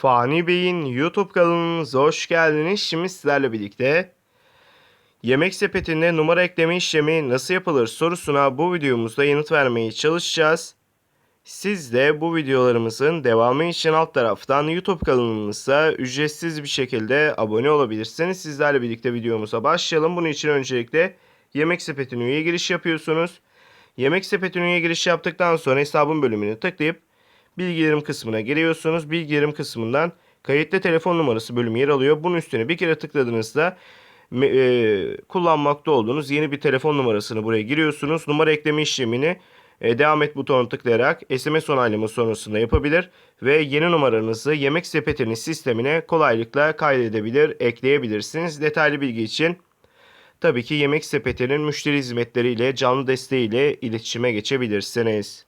Fani Bey'in YouTube kanalımıza hoş geldiniz. Şimdi sizlerle birlikte yemek sepetinde numara ekleme işlemi nasıl yapılır sorusuna bu videomuzda yanıt vermeye çalışacağız. Siz de bu videolarımızın devamı için alt taraftan YouTube kanalımıza ücretsiz bir şekilde abone olabilirsiniz. Sizlerle birlikte videomuza başlayalım. Bunun için öncelikle yemek sepetine üye giriş yapıyorsunuz. Yemek sepetine üye giriş yaptıktan sonra hesabın bölümünü tıklayıp bilgilerim kısmına geliyorsunuz. Bilgilerim kısmından kayıtlı telefon numarası bölümü yer alıyor. Bunun üstüne bir kere tıkladığınızda e, kullanmakta olduğunuz yeni bir telefon numarasını buraya giriyorsunuz. Numara ekleme işlemini e, devam et butonuna tıklayarak SMS onaylama sonrasında yapabilir ve yeni numaranızı yemek sepetinin sistemine kolaylıkla kaydedebilir, ekleyebilirsiniz. Detaylı bilgi için tabii ki yemek sepetinin müşteri hizmetleriyle canlı desteğiyle iletişime geçebilirsiniz.